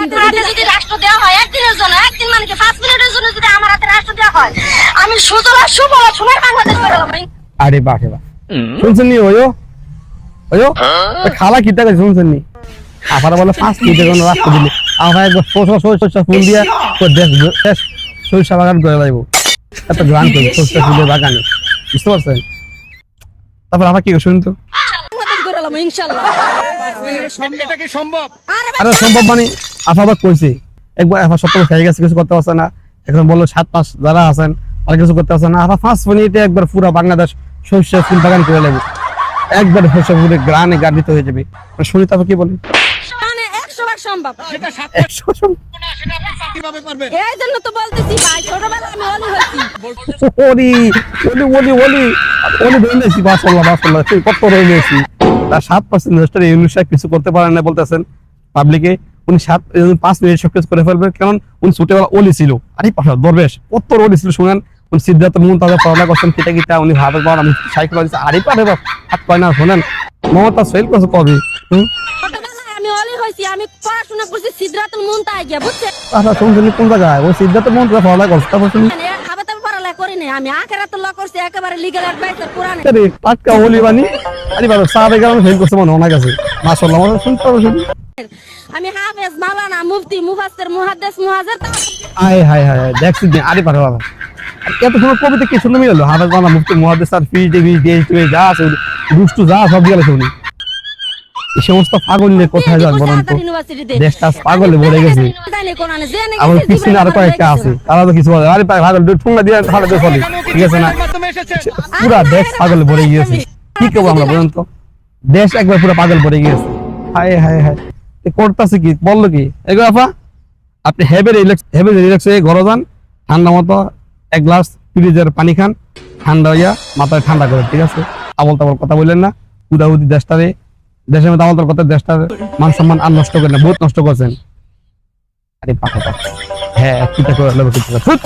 হাতে যদি রাষ্ট্র দেওয়া হয় একদিনের জন্য একদিন মানে কি পাঁচ মিনিটের জন্য যদি আমার হাতে রাষ্ট্র দেওয়া হয় আমি সুতরাং সুবল সময় বাংলাদেশ করে দেবো আরে বাপরে বাপ শুনছেন নি ওয়ো? ওয়ো? খালা কি টাকা শুনছেন নি আপারা বলে পাঁচ মিনিটের জন্য রাস্তা দিলে। আমার একবার সরষা সরষা ফুল দিয়া তো দেশ দেশ সরিষা বাগান করে এত গ্রান করি সরষা ফুলের বাগানে। বুঝতে পারছেন? তারপর আমার কি শুনুন তো ইনশাল্লাহ আরে সম্ভব মানে আফাবাদ কইছে একবার আফা সপ্তাহ খেয়ে গেছে কিছু করতে পারছে না। এখন বলল সাত পাঁচ যারা আছেন আর কিছু করতে পারছে না। আফা পাঁচ মিনিটে একবার পুরো বাংলাদেশ সরষে ফুল বাগান করে নেবে। একবার সরষে ফুলে গ্রানে গাড়িতে হয়ে যাবে। মানে শুনি তারপর কি বলে? সম্ভব। সাত এই জন্য তো বলতেছি ভাই ছোটবেলা আমি অলি হয়েছি। কত রয়ে তার পার্সেন্ট ইউনিট কিছু করতে পারেন না বলতেছেন পাবলিকে উনি সাত পাঁচ মিনিট সবকিছু করে ফেলবে কারণ উনি ছোটবেলা ওলি ছিল। আরে পাশা দরবেশ কত ওলি ছিল শুনেন। উনি সিদ্ধার্থ মোহন তাদের পড়ালেখা করছেন কিটা কিটা উনি ভাবে পান আমি সাইকেল দিচ্ছে আরে পারে বাপ হাত পায় না শোনেন। মমতা সেল করছে কবে আমি অলি হয়েছি আমি পড়াশোনা করছি সিদ্ধার্থ মোহন তাই গিয়া বুঝছে আচ্ছা শুনছেন কোন জায়গায়? ওই সিদ্ধার্থ মোহন পড়ালেখা করছে তারপর শুনি করি নাই আমি আখেরাত ল করছি একেবারে লিগ্যাল অ্যাডভাইসার পুরানে আরে টাটকা ওলি বানি আরে বাবা সাহাবে গেলাম ফেল করছে মনে ওনার কাছে মাসাল্লাহ আমার শুনতে পারো শুনি আমি হাফেজ মাওলানা মুফতি মুফাসসির মুহাদ্দিস মুহাজির আয় হায় হায় দেখছি আরে বাবা এত কবিতা কি শুনে মিললো হাফেজ বাংলা মুফতি মুহাদ্দিস আর ডিগ্রি যা আছে দুষ্টু যা সব গেলে শুনি এই সমস্ত পাগল নিয়ে কোথায় যান বলুন তো। দেশটা পাগলে ভরে গেছে। আমার পিছনে আরও কয়েকটা আছে। তারা তো কিছু বলে আরে ঠুঙ্গা দিয়ে তাহলে তো চলে। ঠিক আছে না? পুরা দেশ পাগল ভরে গিয়েছে। কি করব আমরা বলুন তো? দেশ একবার পুরো পাগল ভরে গিয়েছে। হায় হায় হায়। করতেছে কি? বলল কি? এগো আপা আপনি হেভি রিল্যাক্স হেভি রিল্যাক্স হয়ে ঘরে যান। ঠান্ডা মতো এক গ্লাস ফ্রিজের পানি খান। ঠান্ডা হইয়া মাথায় ঠান্ডা করে ঠিক আছে? আবল তাবল কথা বললেন না। উদাহুদি দেশটারে দেশের মধ্যে আমাদের কথা দেশটার মান সম্মান আর নষ্ট করে না, বহুত নষ্ট করছেন আরে পাখা হ্যাঁ কিতা করে। ছুট।